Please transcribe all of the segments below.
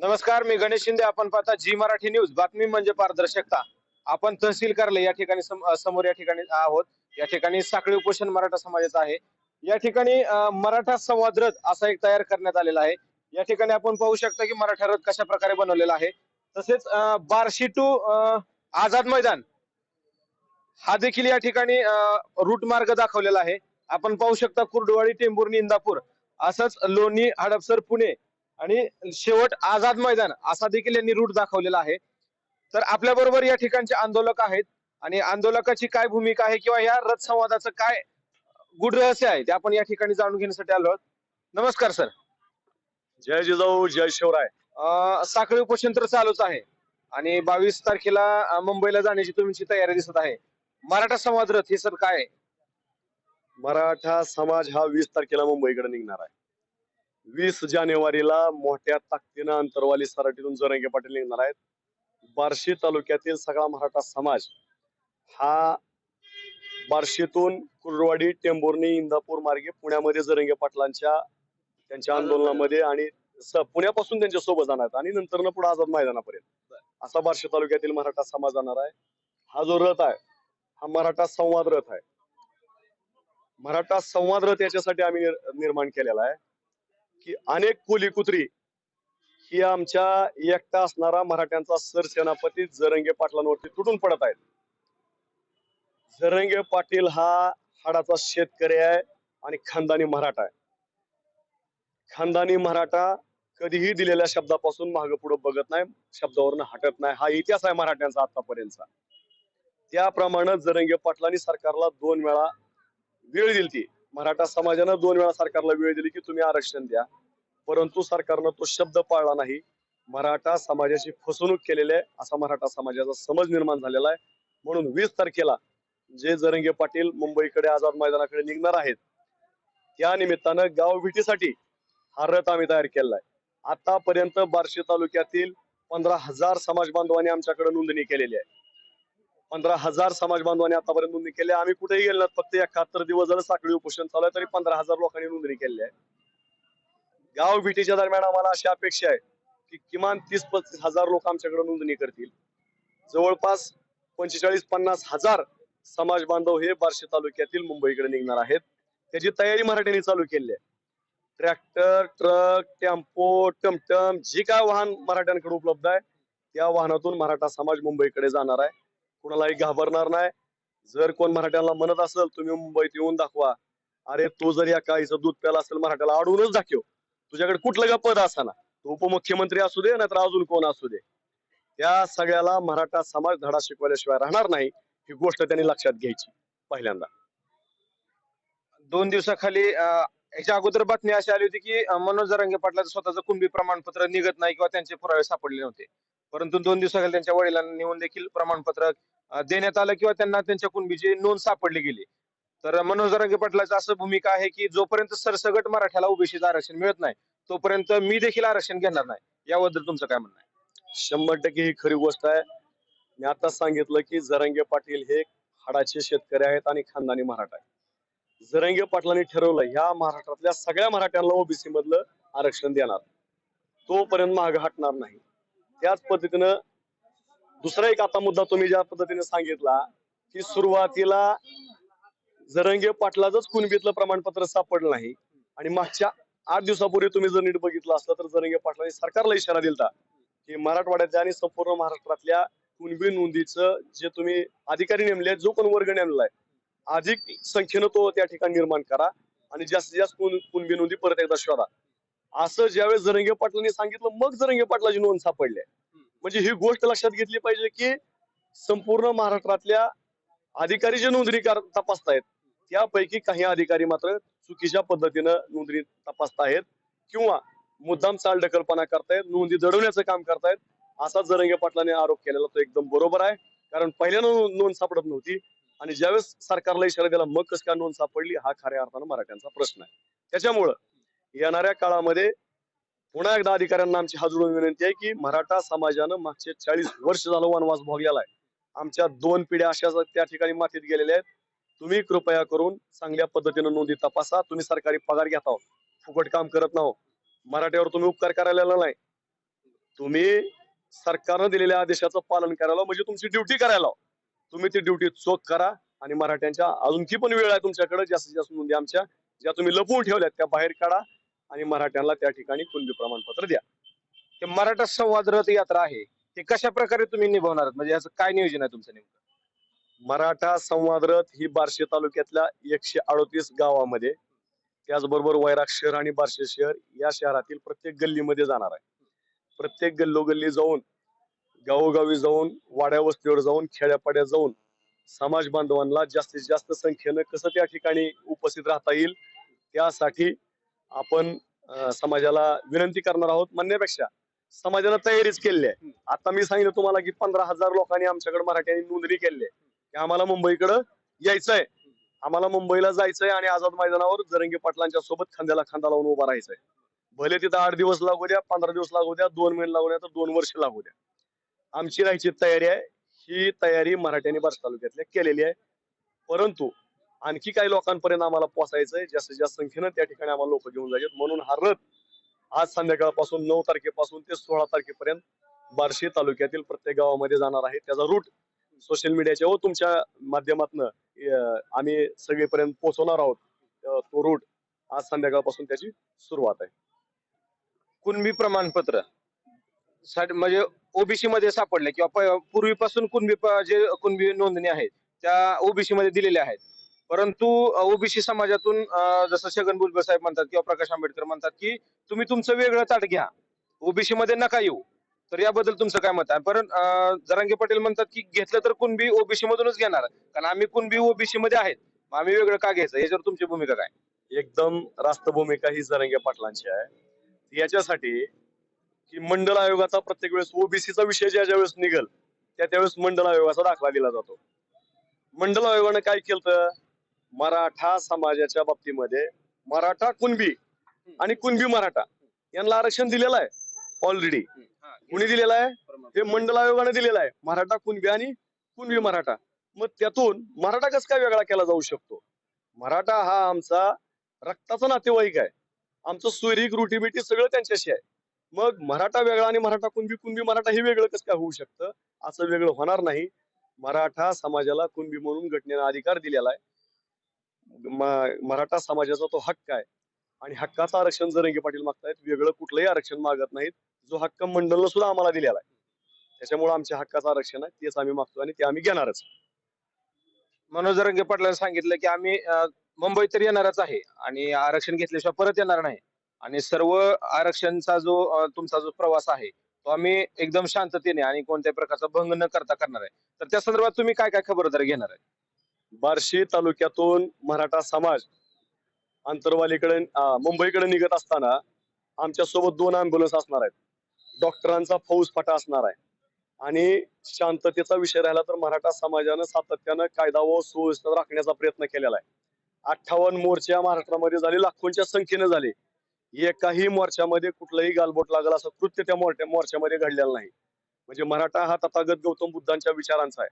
नमस्कार मी गणेश शिंदे. आपण पाहता जी मराठी न्यूज. बातमी म्हणजे पारदर्शकता. आपण तहसील कार्यालय या ठिकाणी सम- समोर या ठिकाणी आहोत. या ठिकाणी साखळी उपोषण मराठा समाजाचं आहे. या ठिकाणी मराठा संवाद रथ असा एक तयार करण्यात आलेला आहे. या ठिकाणी आपण पाहू शकता की मराठा रथ कशा प्रकारे बनवलेला आहे. तसेच बार्शी टू आझाद मैदान. हा देखील या ठिकाणी रूट मार्ग दाखवलेला आहे. आपण पाहू शकता कुर्डुवाडी टेंभुर्णी इंदापूर. असंच लोणी हडपसर पुणे आणि शेवट आझाद मैदान असा देखील यांनी रूट दाखवलेला आहे. तर आपल्या बरोबर या ठिकाणचे आंदोलक आहेत. आणि आंदोलकाची काय भूमिका आहे किंवा या रथ संवादाचं काय गुढ रहस्य आहे ते आपण या ठिकाणी जाणून घेण्यासाठी आलो आहोत. नमस्कार सर. जय जिजाऊ जय शिवराय. अं, साखळी उपोषण तर चालूच आहे. आणि बावीस तारखेला अं, मुंबईला जाण्याची तुमची तयारी दिसत आहे. मराठा संवाद रथ हे सर काय आहे? मराठा समाज हा वीस तारखेला मुंबईकडे निघणार आहे. वीस जानेवारीला मोठ्या ताकदीनं अंतरवाली सराटीतून जरंगे पाटील निघणार आहेत. बार्शी तालुक्यातील सगळा मराठा समाज हा बार्शीतून कुर्डवाडी टेंभुर्णी इंदापूर मार्गे पुण्यामध्ये जरंगे पाटलांच्या त्यांच्या आंदोलनामध्ये आणि स- पुण्यापासून त्यांच्यासोबत जाणार आहेत आणि नंतर पुढे आझाद मैदानापर्यंत. असा बार्शी तालुक्यातील मराठा समाज जाणार आहे. हा जो रथ आहे हा मराठा संवाद रथ आहे. मराठा संवाद रथ याच्यासाठी आम्ही निर्माण केलेला आहे. की अनेक कुली कुत्री ही आमच्या एकटा असणारा मराठ्यांचा सरसेनापती जरंगे पाटलांवरती तुटून पडत आहेत. जरंगे पाटील हा हाडाचा शेतकरी आहे आणि खानदानी मराठा आहे. खानदानी मराठा कधीही दिलेल्या शब्दापासून मागे पुढे बघत नाही शब्दावरनं हटत नाही. हा इतिहास आहे मराठ्यांचा आतापर्यंतचा. त्याप्रमाणे जरंगे पाटलांनी सरकारला दोन वेळा वेळ दिली ती मराठा समाजानं दोन वेळा सरकारला वेळ दिली की तुम्ही आरक्षण द्या. परंतु सरकारनं तो शब्द पाळला नाही. मराठा समाजाची फसवणूक केलेली आहे असा मराठा समाजाचा समज निर्माण झालेला आहे. म्हणून वीस तारखेला जे जरंगे पाटील मुंबईकडे आझाद मैदानाकडे निघणार आहेत त्या निमित्तानं गाव भेटीसाठी हा रथ आम्ही तयार केलेला आहे आतापर्यंत बार्शी तालुक्यातील पंधरा हजार समाज बांधवांनी आमच्याकडे नोंदणी केलेली आहे. पंधरा हजार समाज बांधवांनी आतापर्यंत नोंदणी केली आहे. आम्ही कुठेही गेलो नाही. फक्त एकाहत्तर दिवस झालं साखळी उपोषण चालू आहे तरी पंधरा हजार लोकांनी नोंदणी केली आहे. गाव भेटीच्या दरम्यान आम्हाला अशी अपेक्षा आहे की किमान तीस पस्तीस हजार लोक आमच्याकडे नोंदणी करतील. जवळपास पंचेचाळीस पन्नास हजार समाज बांधव हे बार्शी तालुक्यातील मुंबईकडे निघणार आहेत. त्याची तयारी मराठ्यांनी चालू केली आहे. ट्रॅक्टर ट्रक टेम्पो टमटम जे काय वाहन मराठ्यांकडे उपलब्ध आहे त्या वाहनातून मराठा समाज मुंबईकडे जाणार आहे. कुणालाही घाबरणार नाही. जर कोण मराठ्यांना म्हणत असेल तुम्ही मुंबईत येऊन दाखवा. अरे तो जर या काळीचं दूध प्याला असेल मराठ्याला अडवूनच दाखव तुझ्याकडे कुठलं का पद असाना. तो उपमुख्यमंत्री असू दे नाहीतर अजून कोण असू दे. त्या सगळ्याला मराठा समाज धडा शिकवल्याशिवाय राहणार नाही ही गोष्ट त्यांनी लक्षात घ्यायची पहिल्यांदा. दोन दिवसाखाली अं, याच्या अगोदर बातमी अशी आली होती की मनोज जरांगे पाटलाचं स्वतःचं कुंभी प्रमाणपत्र निघत नाही किंवा त्यांचे पुरावे सापडले नव्हते. परंतु दोन दिवसाखाली त्यांच्या वडिलांना नेऊन देखील प्रमाणपत्र देण्यात आलं किंवा त्यांना त्यांच्या कुणबीची नोंद सापडली गेली. तर मनोज रंगे पाटलाची असं भूमिका आहे की जोपर्यंत सरसगट मराठ्याला ओबीसीचं आरक्षण मिळत नाही तोपर्यंत मी देखील आरक्षण घेणार नाही. याबद्दल तुमचं काय म्हणणं आहे? शंभर टक्के ही खरी गोष्ट आहे. मी आता सांगितलं की जरंगे पाटील हे हाडाचे शेतकरी आहेत आणि खानदानी मराठा आहे जरंगे पाटलांनी ठरवलं ह्या महाराष्ट्रातल्या सगळ्या मराठ्यांना ओबीसी मधलं आरक्षण देणार. तोपर्यंत माग हटणार नाही. त्याच पद्धतीनं दुसरा एक आता मुद्दा तुम्ही ज्या पद्धतीने सांगितला की सुरुवातीला जरंगे पाटलाच कुणबीतलं प्रमाणपत्र सापडलं नाही. आणि मागच्या आठ दिवसापूर्वी तुम्ही जर नीट बघितलं असलं तर जरंगे पाटलांनी सरकारला इशारा दिलता की मराठवाड्यातल्या आणि संपूर्ण महाराष्ट्रातल्या कुणबी नोंदीचं जे तुम्ही अधिकारी नेमले जो कोण वर्ग नेमलाय अधिक संख्येनं तो त्या ठिकाणी निर्माण करा आणि जास्तीत जास्त कुण- कुणबी नोंदी परत एकदा शोधा. असं ज्यावेळेस जरंगे पाटलांनी सांगितलं मग जरंगे पाटलाची नोंद सापडली. म्हणजे ही गोष्ट लक्षात घेतली पाहिजे की संपूर्ण महाराष्ट्रातल्या अधिकारी जे नोंदणी तपासतायत त्यापैकी काही अधिकारी मात्र चुकीच्या पद्धतीनं नोंदणी तपासतायत किंवा मुद्दाम चालढकलपणा करतायत नोंदी दडवण्याचं काम करतायत असा जरंगे पाटलाने आरोप केलेला तो एकदम बरोबर आहे. कारण पहिल्यानं नोंद सापडत नव्हती आणि ज्यावेळेस सरकारला इशारा दिला मग कस काय नोंद सापडली हा खऱ्या अर्थानं मराठ्यांचा प्रश्न आहे. त्याच्यामुळं येणाऱ्या काळामध्ये पुन्हा एकदा अधिकाऱ्यांना आमची हात जोडून विनंती आहे की मराठा समाजानं मागचे चाळीस वर्ष झालं वनवास भोगलेला आहे. आमच्या दोन पिढ्या अशाच त्या ठिकाणी मातीत गेलेल्या आहेत. तुम्ही कृपया करून चांगल्या पद्धतीनं नोंदी तपासा. तुम्ही सरकारी पगार घेता फुकट काम करत नाहो. मराठ्यावर तुम्ही उपकार करायला नाही. तुम्ही सरकारनं दिलेल्या आदेशाचं पालन करायला म्हणजे तुमची ड्युटी करायला तुम्ही ती ड्युटी चोख करा आणि मराठ्यांच्या अजूनची पण वेळ आहे तुमच्याकडे. जास्तीत जास्त नोंदी आमच्या ज्या तुम्ही लपवून ठेवल्यात त्या बाहेर काढा. आणि मराठ्यांना त्या ठिकाणी कुणबी प्रमाणपत्र द्या. ते मराठा संवाद रथ यात्रा आहे. ते कशा प्रकारे तुम्ही निभावणार म्हणजे याचं काय नियोजन आहे तुमचं नेमकं? मराठा संवाद रथ ही बार्शी तालुक्यातल्या एकशे अडोतीस गावामध्ये त्याचबरोबर वैराग शहर आणि बार्शी शहर या शहरातील प्रत्येक गल्लीमध्ये जाणार आहे. प्रत्येक गल्लोगल्ली जाऊन गावोगावी जाऊन वाड्या वस्तीवर जाऊन खेड्यापाड्यात जाऊन समाज बांधवांना जास्तीत जास्त संख्येनं कसं त्या ठिकाणी उपस्थित राहता येईल त्यासाठी आपण समाजाला विनंती करणार आहोत म्हणण्यापेक्षा समाजानं तयारीच केली आहे. आता मी सांगितलं तुम्हाला की पंधरा हजार लोकांनी आमच्याकडे मराठ्यांनी नोंदणी केली आहे. की आम्हाला मुंबईकडं यायचंय. आम्हाला मुंबईला जायचंय आणि आझाद मैदानावर जरंगी पाटलांच्या सोबत खांद्याला खांदा लावून उभा राहायचंय. भले तिथं आठ दिवस लागू द्या पंधरा दिवस लागू द्या दोन महिने लागू द्या तर दोन वर्ष लागू द्या. आमची राहायची तयारी आहे. ही तयारी मराठ्यांनी बार्शी तालुक्यातल्या केलेली आहे. परंतु आणखी काही लोकांपर्यंत आम्हाला पोहोचायचंय. जास्तीत जास्त संख्येनं त्या ठिकाणी आम्हाला लोक घेऊन जायचे म्हणून हा रथ आज संध्याकाळपासून नऊ तारखेपासून ते सोळा तारखेपर्यंत बार्शी तालुक्यातील प्रत्येक गावामध्ये जाणार आहे. त्याचा रूट सोशल मीडियाच्या व तुमच्या माध्यमातून आम्ही सगळेपर्यंत पोहोचवणार आहोत. तो रूट आज संध्याकाळपासून त्याची सुरुवात आहे. कुणबी प्रमाणपत्र? म्हणजे ओबीसी मध्ये सापडले किंवा पूर्वीपासून कुणबी जे कुणबी नोंदणी आहेत त्या ओबीसी मध्ये दिलेल्या आहेत. परंतु ओबीसी समाजातून जसं छगन भुजबळ साहेब म्हणतात किंवा प्रकाश आंबेडकर म्हणतात की तुम्ही तुमचं वेगळं ताट घ्या. ओबीसी मध्ये नका येऊ. तर याबद्दल तुमचं काय मत आहे? पण जरांगे पाटील म्हणतात की घेतलं तर कुणबी ओबीसी मधूनच घेणार. कारण आम्ही कुणबी ओबीसी मध्ये आहेत आम्ही वेगळं का घ्यायचं? याच्यावर तुमची भूमिका काय? एकदम रास्त भूमिका ही जरंगे पाटलांची आहे. याच्यासाठी की मंडल आयोगाचा प्रत्येक वेळेस ओबीसीचा विषय ज्या ज्या वेळेस निघल त्या त्यावेळेस मंडल आयोगाचा दाखला दिला जातो. मंडल आयोगानं काय केलं मराठा समाजाच्या बाबतीमध्ये मराठा कुणबी आणि कुणबी मराठा यांना आरक्षण दिलेलं आहे ऑलरेडी कुणी दिलेलं आहे? हे मंडल आयोगाने दिलेलं आहे. मराठा कुणबी आणि कुणबी मराठा. मग त्यातून मराठा कसं काय वेगळा केला जाऊ शकतो? मराठा हा आमचा रक्ताचा नातेवाईक आहे. आमचं सोयरीक रुटीबिटी सगळं त्यांच्याशी आहे. मग मराठा वेगळा आणि मराठा कुणबी कुणबी मराठा हे वेगळं कसं काय होऊ शकतं? असं वेगळं होणार नाही. मराठा समाजाला कुणबी म्हणून घटनेनं अधिकार दिलेला आहे. मराठा समाजाचा तो हक्क आहे आणि हक्काचं आरक्षण जरंगी पाटील मागतायत वेगळं कुठलंही आरक्षण मागत नाहीत जो हक्क मंडळनं सुद्धा आम्हाला दिलेला आहे. त्याच्यामुळे आमच्या हक्काचं आरक्षण आहे तेच आम्ही मागतो आणि ते आम्ही घेणारच. मनोज रंगे पाटलांनी सांगितलं की आम्ही मुंबईत तर येणारच आहे आणि आरक्षण घेतल्याशिवाय परत येणार नाही. आणि सर्व आरक्षणचा जो तुमचा जो प्रवास आहे तो आम्ही एकदम शांततेने आणि कोणत्याही प्रकारचा भंग न करता करणार आहे. तर त्या संदर्भात तुम्ही काय काय खबरदारी घेणार आहे? बार्शी तालुक्यातून मराठा समाज अंतरवालीकडे मुंबईकडे निघत असताना आमच्यासोबत दोन अँब्युलन्स असणार आहेत. डॉक्टरांचा फौज फाटा असणार आहे. आणि शांततेचा विषय राहिला तर मराठा समाजानं सातत्यानं कायदा व सुव्यवस्था राखण्याचा प्रयत्न केलेला आहे. अठ्ठावन्न मोर्चा महाराष्ट्रामध्ये झाले लाखोंच्या संख्येने झाले. एकाही मोर्चामध्ये कुठलंही गालबोट लागलं असं कृत्य त्या मोर्चा मोर्चामध्ये घडलेलं नाही. म्हणजे मराठा हा तथागत गौतम बुद्धांच्या विचारांचा आहे.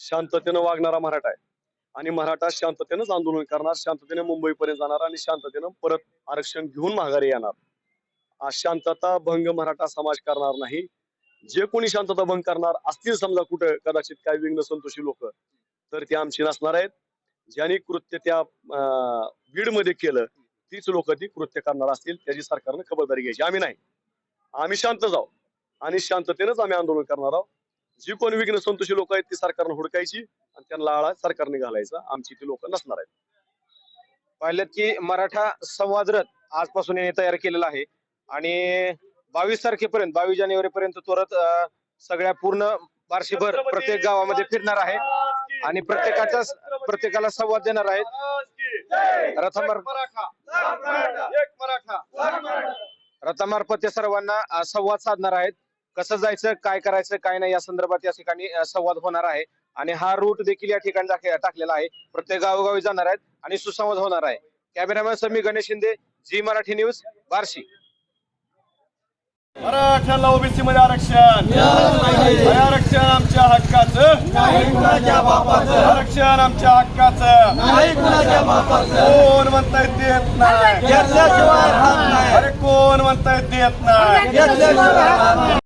शांततेनं वागणारा मराठा आहे. आणि मराठा शांततेनंच आंदोलन करणार शांततेने मुंबईपर्यंत जाणार आणि शांततेनं परत आरक्षण घेऊन माघारी येणार. शांतता भंग मराठा समाज करणार नाही. जे कोणी शांतता भंग करणार असतील समजा कुठं कदाचित काही विघ्न संतोषी लोक तर ते आमची नसणार आहेत. ज्यांनी कृत्य त्या बीडमध्ये केलं तीच लोक ती कृत्य करणार असतील त्याची सरकारनं खबरदारी घ्यायची. आम्ही नाही. आम्ही शांत जाऊ. आणि शांततेनंच आम्ही आंदोलन करणार आहोत. जी कोणी विघ्न संतोषी लोक आहेत ती सरकारनं हुडकायची आणि त्यांना आळा सरकारने घालायचा. आमची ती लोक नसणार आहेत. पाहिलं की मराठा संवाद रथ आजपासून याने तयार केलेला आहे. आणि बावीस तारखेपर्यंत बावीस जानेवारी पर्यंत तो रथ सगळ्या पूर्ण बार्शीभर प्रत्येक गावामध्ये फिरणार आहे. आणि प्रत्येकाचा प्रत्येकाला संवाद देणार आहेत. रथामार रथामार्फत ते सर्वांना संवाद साधणार आहेत. कसं जायचं काय करायचं काय नाही या संदर्भात या ठिकाणी संवाद होणार आहे. आणि हा रूट देखील या ठिकाणी टाक- टाकलेला आहे. प्रत्येक गावोगावी जाणार आहेत आणि सुसंवाद होणार आहे. Cameraman Sami Ganesh Shinde ji Marathi news Barshi. मराठ्याला OBC मध्ये आरक्षण. आरक्षण आमच्या हक्काचं. आरक्षण आमच्या हक्काचं. कोण म्हणताय देत नाही. अरे कोण म्हणताय देत नाही.